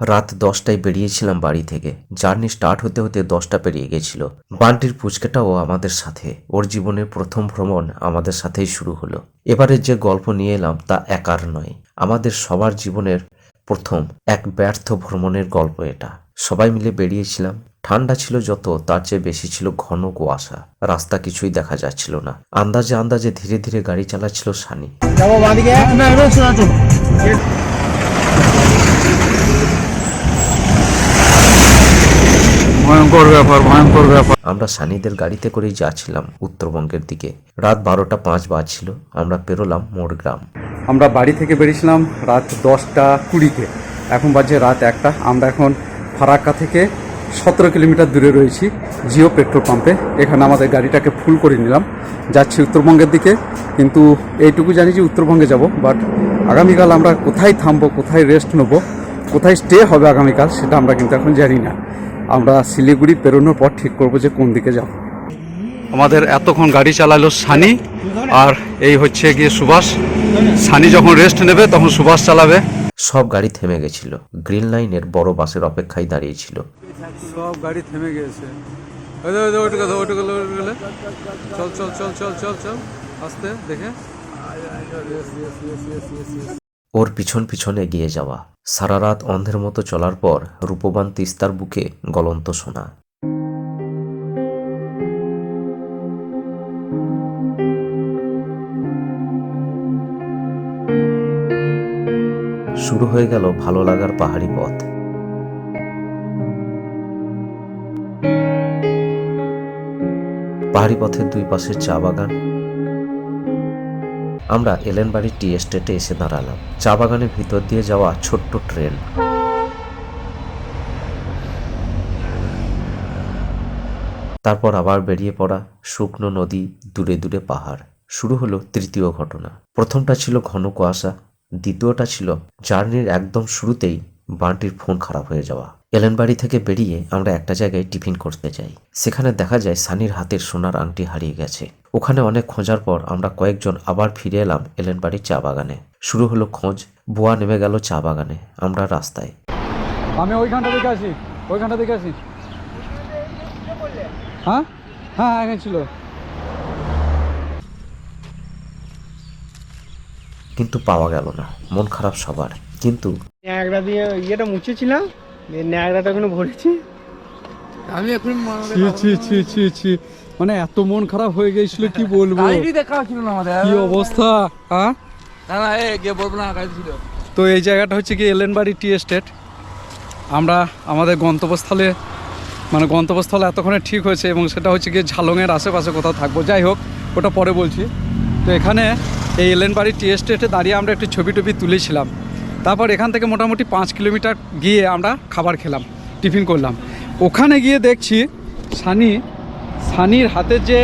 রাত দশটায় বেরিয়েছিলাম বাড়ি থেকে। জার্নি স্টার্ট হতে হতে দশটা পেরিয়ে গেছিল। বান্টির পুচকেটাও আমাদের সাথে। ওর জীবনের প্রথম ভ্রমণ আমাদের সাথেই শুরু হলো। এবারে যে গল্প নিয়ে এলাম তা একার নয়। আমাদের সবার জীবনের প্রথম এক ব্যর্থ ভ্রমণের গল্প এটা। সবাই মিলে বেরিয়েছিলাম। ঠান্ডা ছিল যত তার চেয়ে বেশি ছিল ঘন কুয়াশা। রাস্তা কিছুই দেখা যাচ্ছিল না। আন্দাজে আন্দাজে ধীরে ধীরে গাড়ি চালাচ্ছিল সানি যাব বাঁদিকে না এবার চলো চলো ভয়ঙ্কর ব্যাপার ভয়ঙ্কর ব্যাপার। আমরা সানিদের গাড়িতে করেই যাচ্ছিলাম উত্তরবঙ্গের দিকে। রাত বারোটা পাঁচ বাজছিল আমরা পেরোলাম মোড়গ্রাম। আমরা বাড়ি থেকে বেরিয়েছিলাম রাত দশটা কুড়িতে। এখন বাজে রাত একটা। আমরা এখন ফারাক্কা থেকে সতেরো কিলোমিটার দূরে রয়েছি জিও পেট্রোল পাম্পে। এখানে আমাদের গাড়িটাকে ফুল করে নিলাম। যাচ্ছি উত্তরবঙ্গের দিকে। কিন্তু এইটুকু জানি যে উত্তরবঙ্গে যাব বাট আগামীকাল আমরা কোথায় থামবো কোথায় রেস্ট নেব কোথায় স্টে হবে আগামীকাল সেটা আমরা কিন্তু এখন জানি না। আমরা শিলিগুড়ি পেরোনোর পর ঠিক করব যে কোন দিকে যাব। আমাদের এতক্ষণ গাড়ি চালালো সানি আর এই হচ্ছে গিয়ে সুভাষ। সানি যখন রেস্ট নেবে তখন সুভাষ চালাবে। সব গাড়ি থেমে গেছিল। গ্রিন লাইনের বড় বাসের অপেক্ষায় দাঁড়িয়েছিল। সব গাড়ি থেমে গেছে। চল চল চল চল চল চল। আস্তে দেখে। ওর পিছন পিছন এগিয়ে যাওয়া। সারা রাত অন্ধের মতো চলার পর রূপবান তিস্তার বুকে গলন্ত সোনা। শুরু হয়ে গেল ভালো লাগার পাহাড়ি পথ। পাহাড়ি পথের দুই পাশে চা বাগান আমরা এলেন এলেনবাড়ি টি এস্টেটে এসে দাঁড়ালাম। চা বাগানের ভিতর দিয়ে যাওয়া ছোট্ট ট্রেন। তারপর আবার বেরিয়ে পড়া শুকনো নদী, দূরে দূরে পাহাড়। শুরু হলো তৃতীয় ঘটনা। প্রথমটা ছিল ঘন কুয়াশা, দ্বিতীয়টা ছিল জার্নির একদম শুরুতেই বান্টির ফোন খারাপ হয়ে যাওয়া। এলেনবাড়ি থেকে বেরিয়ে আমরা একটা জায়গায় টিফিন করতে যাই। সেখানে দেখা যায় সানির হাতের সোনার আংটি হারিয়ে গেছে। ওখানে অনেক খোঁজার পর আমরা কয়েকজন আবার ফিরে এলাম এলেনবাড়ির চা বাগানে। শুরু হলো খোঁজ বুয়া নেমে গেল চা বাগানে। আমরা রাস্তায়। আমি ওইখানটা দেখে আসি ওইখানটা দেখে আসি। হ্যাঁ? হ্যাঁ এখানে ছিল। কিন্তু পাওয়া গেল না। মন খারাপ সবার। কিন্তু দিয়ে ইয়েটা মুছেছিলাম ন্যাংরাটা ভরেছি? আমি এখন ছি ছি ছি ছি ছি। মানে এত মন খারাপ হয়ে গিয়েছিল কি বলব? দেখা ছিল না আমাদের কি অবস্থা হ্যাঁ? না না এ গিয়ে বলব না গাড়ি ছিল। তো এই জায়গাটা হচ্ছে কি এলেনবাড়ি টি এস্টেট। আমরা আমাদের গন্তব্যস্থলে মানে গন্তব্যস্থল এতক্ষণে ঠিক হয়েছে এবং সেটা হচ্ছে গিয়ে ঝালংয়ের আশেপাশে কোথাও থাকব। যাই হোক ওটা পরে বলছি। তো এখানে এই এলেনবাড়ি টি এস্টেটে দাঁড়িয়ে আমরা একটু ছবি টবি তুলেছিলাম। তারপর এখান থেকে মোটামুটি পাঁচ কিলোমিটার গিয়ে আমরা খাবার খেলাম, টিফিন করলাম। ওখানে গিয়ে দেখছি সানি, সানির হাতে যে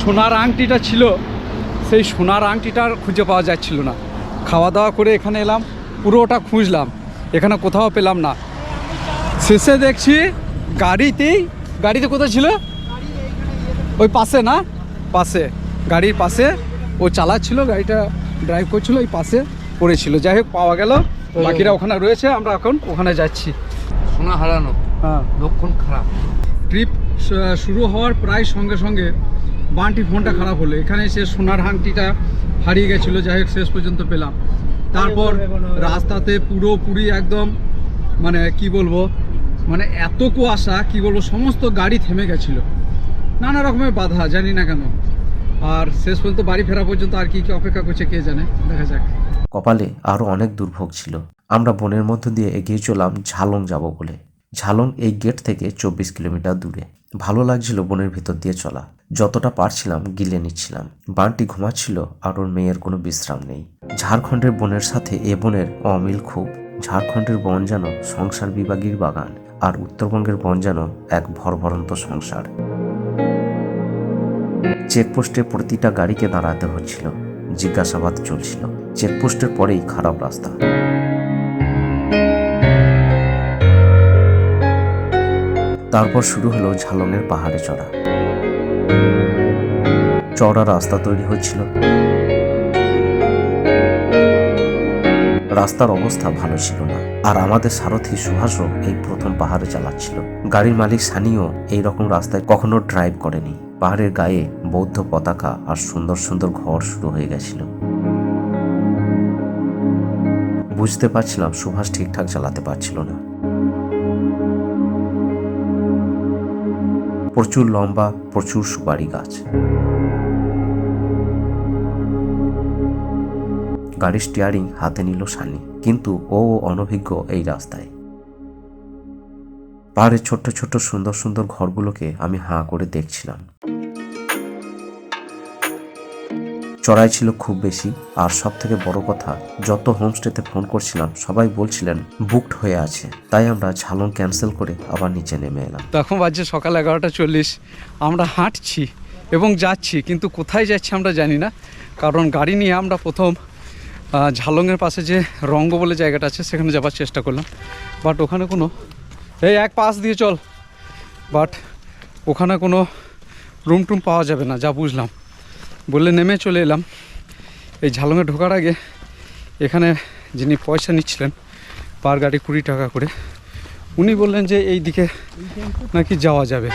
সোনার আংটিটা ছিল, সেই সোনার আংটিটার খুঁজে পাওয়া যাচ্ছিল না। খাওয়া দাওয়া করে এখানে এলাম, পুরোটা খুঁজলাম, এখানে কোথাও পেলাম না। শেষে দেখছি গাড়িতেই, গাড়িতে কোথায় ছিল? ওই পাশে না? পাশে, গাড়ির পাশে। ও চালাচ্ছিল, গাড়িটা ড্রাইভ করছিল ওই পাশে। পড়েছিল। যাই হোক পাওয়া গেল। বাকিরা ওখানে রয়েছে আমরা এখন ওখানে যাচ্ছি। সোনা হারানো। হ্যাঁ। লক্ষণ খারাপ। ট্রিপ শুরু হওয়ার প্রায় সঙ্গে সঙ্গে বানটি ফোনটা খারাপ হলো। এখানে সে সোনার হাংটিটা হারিয়ে গেছিল যাই হোক শেষ পর্যন্ত পেলাম। তারপর রাস্তাতে পুরোপুরি একদম মানে কি বলব মানে এত কুয়াশা কি বলব সমস্ত গাড়ি থেমে গেছিল। নানা রকমের বাধা জানি না কেন। আর শেষ পর্যন্ত বাড়ি ফেরা পর্যন্ত আর কি কি অপেক্ষা করছে কে জানে? দেখা যাক। কপালে আরও অনেক দুর্ভোগ ছিল। আমরা বনের মধ্য দিয়ে এগিয়ে চলাম ঝালং যাব বলে। ঝালং এই গেট থেকে চব্বিশ কিলোমিটার দূরে। ভালো লাগছিল বনের ভিতর দিয়ে চলা। যতটা পারছিলাম গিলে নিচ্ছিলাম। বানটি ঘুমাচ্ছিল আর ওর মেয়ের কোনো বিশ্রাম নেই। ঝাড়খণ্ডের বনের সাথে এ বনের অমিল খুব। ঝাড়খণ্ডের বন যেন সংসার বিভাগীর বাগান আর উত্তরবঙ্গের বন যেন এক ভরভরন্ত সংসার। চেকপোস্টে প্রতিটা গাড়িকে দাঁড়াতে হচ্ছিল। জিজ্ঞাসাবাদ চলছিল। চেকপোস্টের পরেই খারাপ রাস্তা। তারপর শুরু হলো ঝালংয়ের পাহাড়ে চড়া। চড়া রাস্তা তৈরি হচ্ছিল। রাস্তার অবস্থা ভালো ছিল না। আর আমাদের সারথি সুহাসও এই প্রথম পাহাড়ে চালাচ্ছিল। গাড়ির মালিক সানিও এই রকম রাস্তায় কখনো ড্রাইভ করেনি। পাহাড়ের গায়ে বৌদ্ধ পতাকা আর সুন্দর সুন্দর ঘর শুরু হয়ে গেছিল। বুঝতে পারছিলাম সুভাষ ঠিকঠাক চালাতে পারছিল না। প্রচুর লম্বা, প্রচুর সুপারি গাছ। গাড়ির স্টিয়ারিং হাতে নিল সানি, কিন্তু ও অনভিজ্ঞ এই রাস্তায়। পাহাড়ের ছোট্ট ছোট্ট সুন্দর সুন্দর ঘরগুলোকে আমি হাঁ করে দেখছিলাম। চড়াই ছিল খুব বেশি, আর সব থেকে বড় কথা, যত হোমস্টেতে ফোন করছিলাম, সবাই বলছিলেন, বুকড হয়ে আছে। তাই আমরা ঝালন ক্যান্সেল করে আবার নিচে নেমে এলাম। তো এখন বাজছে সকাল এগারোটা চল্লিশ। আমরা হাঁটছি এবং যাচ্ছি, কিন্তু কোথায় যাচ্ছি আমরা জানি না। কারণ গাড়ি নিয়ে আমরা প্রথম ঝালংয়ের পাশে যে রঙ্গ বলে জায়গাটা আছে, সেখানে যাবার চেষ্টা করলাম। বাট ওখানে কোনো এই এক পাশ দিয়ে চল। বাট ওখানে কোনো রুম টুম পাওয়া যাবে না, যা বুঝলাম। বললে নেমে চলে এলাম। এই ঝালংয়ে ঢোকার আগে এখানে যিনি পয়সা নিচ্ছিলেন, পার গাড়ি কুড়ি টাকা করে, উনি বললেন যে এই দিকে নাকি যাওয়া যাবে।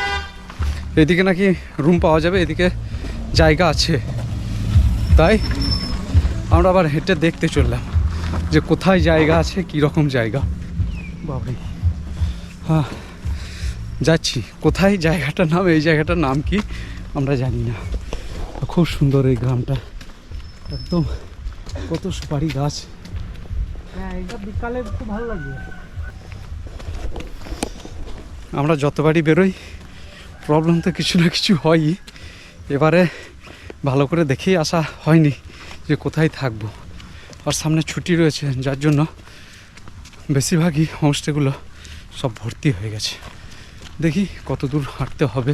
এদিকে নাকি রুম পাওয়া যাবে এদিকে জায়গা আছে। তাই আমরা আবার হেঁটে দেখতে চললাম যে কোথায় জায়গা আছে কী রকম জায়গা। বাবরে যাচ্ছি। কোথায় জায়গাটার নাম? এই জায়গাটার নাম কি? আমরা জানি না। খুব সুন্দর এই গ্রামটা। একদম কত সুপারি গাছ। হ্যাঁ বিকালে খুব ভালো লাগবে। আমরা যতবারই বেরোই প্রবলেম তো কিছু না কিছু হয়ই। এবারে ভালো করে দেখেই আসা হয়নি যে কোথায় থাকব। আর সামনে ছুটি রয়েছে যার জন্য বেশিরভাগই হোমস্টেগুলো সব ভর্তি হয়ে গেছে। দেখি কত দূর হাঁটতে হবে।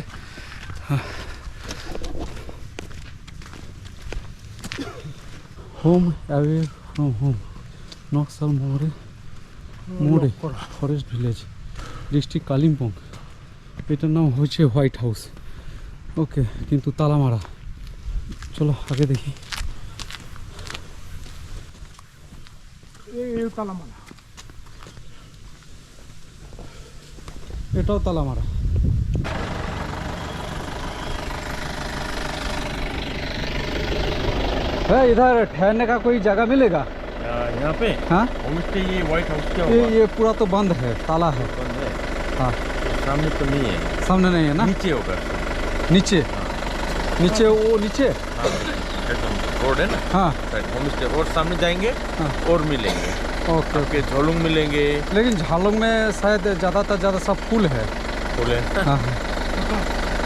Home away from home Naxal মোড়ে মোড়ে ফরেস্ট ভিলেজ ডিস্ট্রিক্ট কালিম্পং এটার নাম হচ্ছে হোয়াইট হাউস ওকে কিন্তু তালামারা চলো আগে দেখি এই এটাও তালা মারা है इधर ठहरने का कोई जगह मिलेगा यहाँ पे हाँ होम स्टे ये व्हाइट हाउस क्या ये हुआ ये पूरा तो बंद है ताला है बंद है हाँ सामने तो नहीं है सामने नहीं है ना नीचे होगा नीचे नीचे वो नीचे हाँ, एकदम रोड है ना हाँ होम स्टे और सामने जाएंगे हाँ। और मिलेंगे ओके ओके झोलुंग मिलेंगे। लेकिन झालुंग में शायद ज़्यादातर ज़्यादा सब फूल है। फूल है? हाँ, हाँ।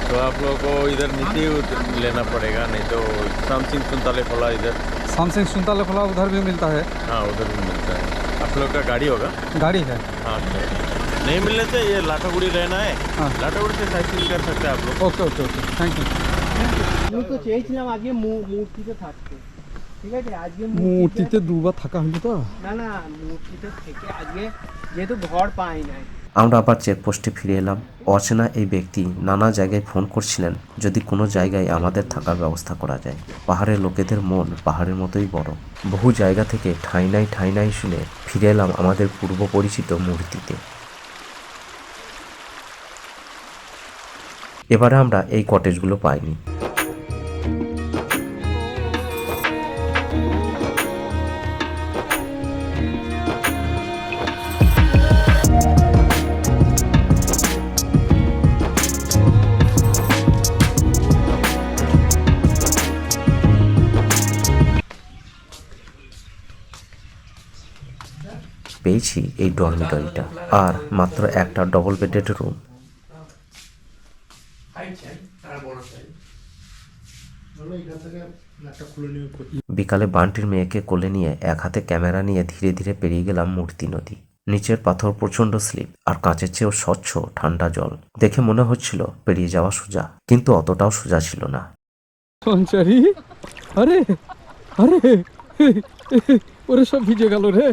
तो आप लोगों को इधर नीचे लेना पड़ेगा नहीं तो सामसिंग सुनताले खोला इधर। सामसिंग सुनताले खोला उधर भी मिलता है। हाँ उधर भी मिलता है। आप लोग का गाड़ी होगा? गाड़ी है। हाँ तो नहीं मिलने से ये लाठागुड़ी रहना है। हाँ। लाठागुड़ी से साइकिल कर सकते हैं आप लोग। Okay okay okay. Thank you तो चेहरे आगे मूर्ति से थकते আমি তো চেয়েছিলাম আজকে মূ- মূর্তিতে থাকতে ঠিক আছে আজকে মূর্তিতে দুবার থাকা হলো তো? না না মূর্তিতে থেকে আজকে যেহেতু ঘর পাই নাই। আমরা আবার চেকপোস্টে ফিরে এলাম। অচেনা এই ব্যক্তি নানা জায়গায় ফোন করছিলেন যদি কোনো জায়গায় আমাদের থাকার ব্যবস্থা করা যায়। পাহাড়ের লোকেদের মন পাহাড়ের মতোই বড়। বহু জায়গা থেকে ঠাঁই নাই ঠাঁই নাই শুনে ফিরে এলাম আমাদের পূর্ব পরিচিত মূর্তিতে। এবারে আমরা এই কটেজগুলো পাইনি। পেয়েছি এই ডরমিটরিটা আর মাত্র একটা ডবল বেডেড রুম বিকালে বান্টির মেয়েকে কোলে নিয়ে এক হাতে ক্যামেরা নিয়ে ধীরে ধীরে পেরিয়ে গেলাম মূর্তি নদী। নিচের পাথর প্রচণ্ড স্লিপ, আর কাঁচের চেয়েও স্বচ্ছ ঠান্ডা জল। দেখে মনে হচ্ছিল পেরিয়ে যাওয়া সোজা, কিন্তু অতটাও সোজা ছিল না। আরে আরে ওরে সব ভিজে গেল রে।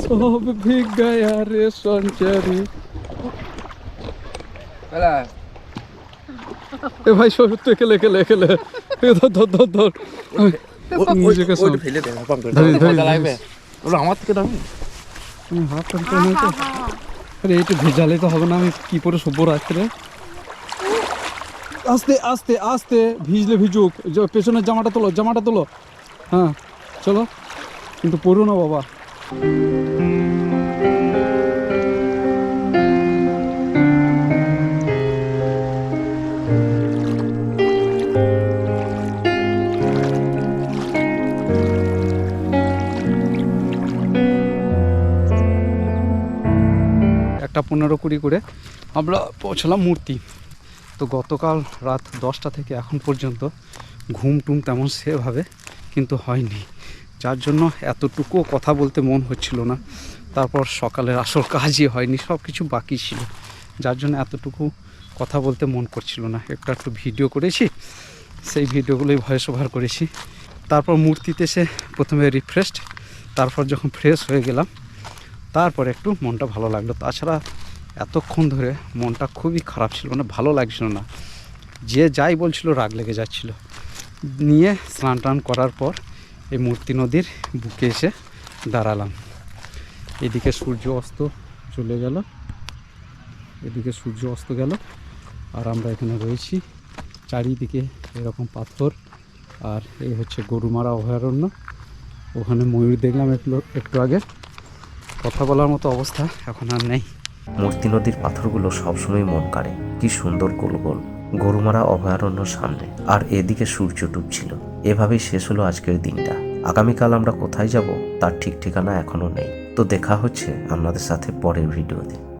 সব ভিগ রে সঞ্চারি এ ভাই তো এ ধর ধর ধর ধর নিজেকে সব ধরি। ওরা আমার থেকে তুমি পরে নিয়েছো? আরে ভেজালে তো হবে না আমি কি করে শোবো রাত্রে আস্তে আস্তে আস্তে, ভিজলে ভিজুক পেছনের জামাটা তোলো জামাটা তোলো হ্যাঁ চলো কিন্তু পড়ো না বাবা। একটা পনেরো কুড়ি করে আমরা পৌঁছলাম মূর্তি। তো গতকাল রাত দশটা থেকে এখন পর্যন্ত ঘুম টুম তেমন সেভাবে কিন্তু হয়নি। যার জন্য এতটুকুও কথা বলতে মন হচ্ছিল না। তারপর সকালের আসল কাজই হয়নি, সব কিছু বাকি ছিল। যার জন্য এতটুকু কথা বলতে মন করছিল না। একটা একটু ভিডিও করেছি, সেই ভিডিওগুলোই ভয়েস ওভার করেছি। তারপর মূর্তিতে সে প্রথমে রিফ্রেশড তারপর যখন ফ্রেশ হয়ে গেলাম, তারপর একটু মনটা ভালো লাগল। তাছাড়া এতক্ষণ ধরে মনটা খুবই খারাপ ছিল মানে ভালো লাগছিল না। যে যাই বলছিল রাগ লেগে যাচ্ছিল। নিয়ে স্নান টান করার পর এই মূর্তি নদীর বুকে এসে দাঁড়ালাম। এদিকে সূর্য অস্ত চলে গেল। এদিকে সূর্য অস্ত গেল। আর আমরা এখানে রয়েছি। চারিদিকে এরকম পাথর। আর এই হচ্ছে গরুমারা অভয়ারণ্য। ওখানে ময়ূর দেখলাম একটু একটু আগে। কথা বলার মতো অবস্থা এখন আর নেই। মূর্তি নদীর পাথরগুলো সবসময় মন কাড়ে। কি সুন্দর গোল গোল গরুমারা অভয়ারণ্য সামনে। আর এদিকে সূর্য ডুবছিল। এভাবেই শেষ হলো আজকের দিনটা। আগামীকাল আমরা কোথায় যাব, তার ঠিক ঠিকানা এখনও নেই। তো দেখা হচ্ছে আপনাদের সাথে পরের ভিডিওতে।